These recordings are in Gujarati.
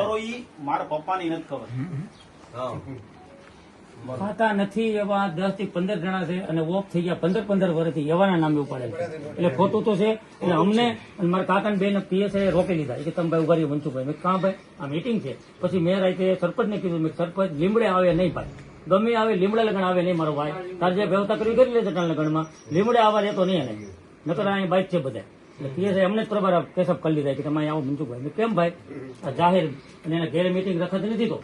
ખબર હોય મારા પપ્પાની નથી ખબર. ખાતા નથી એવા દસથી પંદર જણા છે અને ઓફ થઈ ગયા પંદર પંદર વર્ષથી એવાના નામે ઉપાડે છે. એટલે ખોટું તો છે એટલે અમને અને મારા કાકાને બેન પીએસઆઈ રોકી લીધા. કે તમે ભાઈ ઊભા રહ્યો મનસુખભાઈ મેં કાં ભાઈ આ મીટિંગ છે. પછી મેં રાતે સરપંચને કીધું મેં સરપંચ લીમડે આવે નહીં ભાઈ. ગમે આવે લીમડા લગન આવે નહીં મારો ભાઈ. તાર જે વ્યવસ્થા કરવી કરી લે ચટાણ લગનમાં લીમડે આવવા દેતો નહીં એને. નકર અહીં બાઈક છે બધા પીએસઆઈ અમને જ પ્રભાર કેસઅપ કરી લીધા કે તમે આવો મનસુખભાઈ કેમ ભાઈ? આ જાહેર અને એના ઘેરે મિટિંગ રખાતી નથી તો?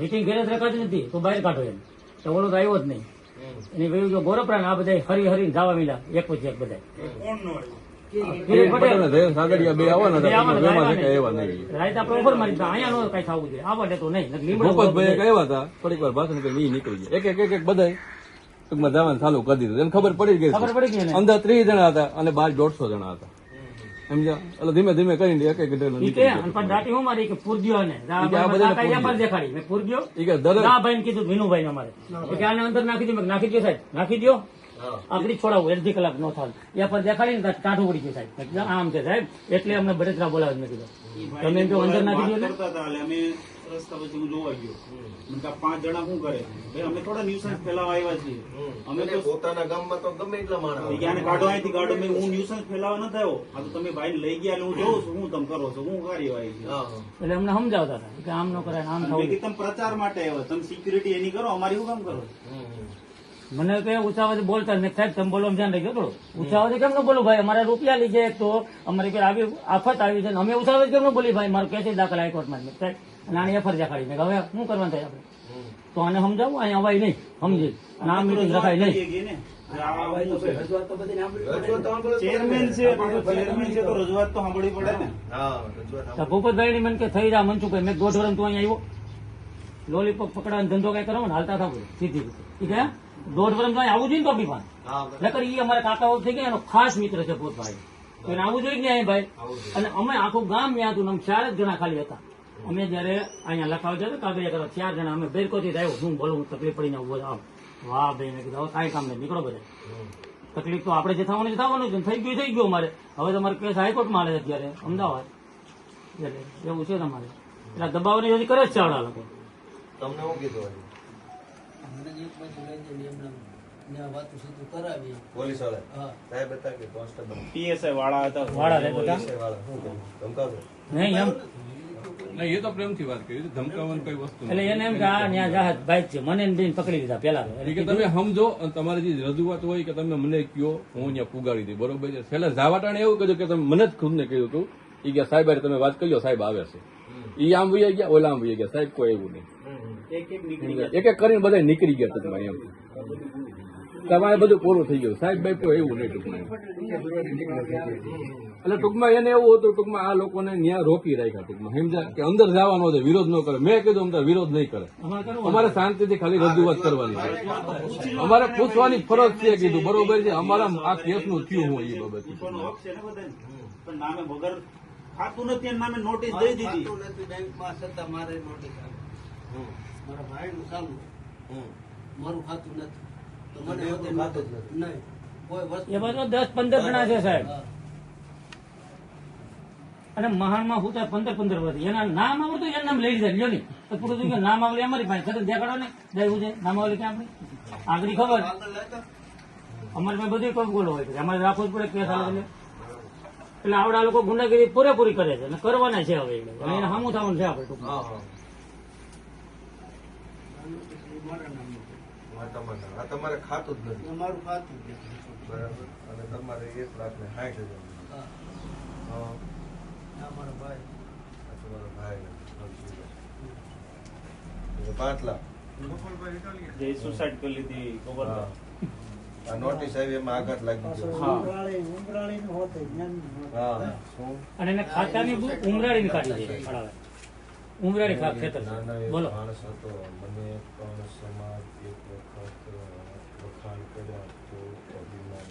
મિટિંગ ઘેરે જ રખાતી નથી તો બહાર કાઢો એમ. તો ઓલો તો આવ્યો જ નહીં. એને કહ્યું કે ગોરપરા આ બધા હરી હરી જવા મિલા એક પછી એક બધા ભૂપતભાઈ એક હતા થોડીક વાર ભાષણ નીકળી ગયા. એક એક એક એક બધાય ટૂંકમાં જવાનું ચાલુ કરી દીધું. એને ખબર પડી ગઈ ખબર પડી ગઈ અંદર ત્રીસ જણા હતા અને બાર દોઢસો જણા હતા. સમજ્યા? એટલે ધીમે ધીમે કરીને એક એક નાખી દો મેં નાખી દો સાહેબ નાખી દો આગળ છોડાવું અડધી કલાક નો થાય. પર દેખાડી ને પડી ગયું સાહેબ. આમ છે સાહેબ. એટલે અમને બરેતરા બોલાવી મેં કીધું. તમે અંદર નાખી દો રસ્તા પછી હું જોવા ગયો. મને કે પાંચ જણા શું કરે? ભાઈ અમે થોડા ન્યુસન્સ ફેલાવા આવ્યા છીએ. અમે તો પોતાના ગામમાં તો ગમે એટલા માણસ ઈ કાઢો અહીંથી કાઢો? મેં હું ન્યુસન્સ ફેલાવા ન થયો. આ તો તમે ભાઈ લઈ ગયા હું જોઉં છું હું તમે કરો છો હું કાર્યવાહી એટલે અમને સમજાવતા હતા કે આમ ન કરાય આમ થવું તમે પ્રચાર માટે આવ્યા તમે સિક્યુરિટી એની કરો અમારી શું કામ કરો. મને કે ઉછાવાથી બોલતા મેં સાહેબ તમે બોલવા ધ્યાન રાખજો થોડું ઉછાવાથી કેમ ન બોલું ભાઈ? અમારે રૂપિયા લીધે એક તો અમારી આવી આફત આવી છે ને અમે ઉછાવાથી કેમ ન બોલી ભાઈ? મારું કેસ દાખલ હાઈકોર્ટમાં સાહેબ અને ફરજા કાઢી મેં હવે શું કરવાનું થાય આપણે? તો આને સમજાવું? અહીંયા અવાય નહીં. સમજે. નામ મીટિંગ રખાય નહીં. ને. ભૂપતભાઈ ની. મને કે થઈ જા મનસુખભાઈ મેં દોઢ વર્ષ તું અહીંયા આવ્યો. લોલીપોપ પકડવાનો ધંધો કઈ કરો ને હાલતા થાવ સીધી ઈ કે દોઢ વર્ષ તો આવું જોઈએ ને તો બી પણ નકર ઈ અમારા કાકાઓ થઈ ગયા એનો ખાસ મિત્ર છે ભૂતભાઈ તો એને આવું જોઈએ કે નહીં ભાઈ? અને અમે આખું ગામ ત્યાં હતું ને અમે ચાર જ જણા ખાલી હતા. અમે જયારે અહીંયા લખાવ જતો કાગળિયા કરવા ચાર જણા અમે બેરકોથી આવ્યો. શું બોલું તકલીફ પડીને ઊભો આવ. વાહ ભાઈ મેં કીધું હવે કાંઈ કામ નહીં નીકળો બધા. તકલીફ તો આપણે જે થવાનું છે થવાનું છે થઈ ગયું થઈ ગયું અમારે. હવે તમારે કેસ હાઈકોર્ટમાં છે અત્યારે અમદાવાદ. એટલે એવું છે તમારે. એટલે દબાવની હજી કરે જ છે આવડા લોકો. તમને શું કીધું પોલીસવાળા સાહેબ હતા કે કોન્સ્ટેબલ? પીએસઆઈ વાળા હતા. વાળા રહેતા હતા. પોલીસવાળા. શું કહ્યું? ધમકાવતો નહીં એમ નહીં એ તો પ્રેમથી વાત કરી. ધમકાવવાની કઈ વસ્તુ એટલે એને એમ કે આ છે મને બેન પકડી લીધા પેલા તો. કે તમે સમજો તમારી જે રજૂઆત હોય કે તમે મને કયો હું અહીંયા પુગાડી દઈ બરોબર છે. છેલ્લે ઝાવાટાણે એવું કીધું કે તમે મને જ ખુદને કહ્યું હતું. એ કે સાહેબ તમે વાત કરી સાહેબ આવે છે. ઈ આમ વહી ગયા ઓલા આમ વહી ગયા. સાહેબ કોઈ એવું નહીં. એક એક એક એક કરીને બધા નીકળી ગયા તમારે એમ. તમારે બધું પૂરું થઈ ગયું. સાહેબ ભાઈ કોઈ એવું નહીં ટૂંકમાં. એટલે ટૂંકમાં એને એવું હતું ટૂંકમાં આ લોકોને ત્યાં રોકી રાખ્યા ટૂંકમાં. સમજ્યા કે અંદર જવાનો છે વિરોધ ન કરે. મેં કીધું અમને વિરોધ નહીં કરે. અમારે શાંતિથી ખાલી રજૂઆત કરવાની છે. અમારે પૂછવાની ફરજ છે કીધું. બરોબર છે અમારા આ કેસનું થયું હોય એ બાબત. ને ખાતું નથી નામે નોટિસ દઈ દીધી બેંકમાં નોટિસ મારા ભાઈનું ચાલુ મારું ખાતું નથી. તો મને બેંકનું હોતે ખાતું જ નથી. નહીં. કોઈ વસ્તુ એ બધું દસ પંદર જણા છે સાહેબ. હા. અને મહાનમાં હું પંદર પંદર વર્ષ એના નામ આવડતું એના નામ લઈ લીધા. લ્યો નહીં તો પૂરું થયું કે નામ આવડે અમારી પાસે. છતાં દેખાડો ને. દેવું છે નામ આવડે ક્યાં આપણે? આગળ ખબર. અમારી પાસે બધી કોઈ ગોળ હોય. છે અમારે રાખવું જ પડે કેસ એટલે એટલે આવડા લોકો ગુંડાગીરી પૂરેપૂરી કરે છે. અને કરવાના છે હવે એને સામું થવાનું છે આપણે ટૂંકમાં. આ તમારે આ તમારે ખાતું જ નથી. મારું ખાતું જ નથી. બરાબર? અને તમારે એક લાખ ને સાઠ હજાર હા. હા. ભાઈ. તમારો ભાઈ પાંચ લાખ જે સુસાઇડ કરી લીધી ખબર આ નોટિસ આવી એમાં આઘાત લાગી ગયો. હા. હા અને ખાતાની ઉમરાળીની કાઢી છે ફાળાવે. ઉમરાળી ખા ખેતર બોલો માણસ હતો મને પણ સમાજ એક વખત વખાણ કર્યા તો અભિમાન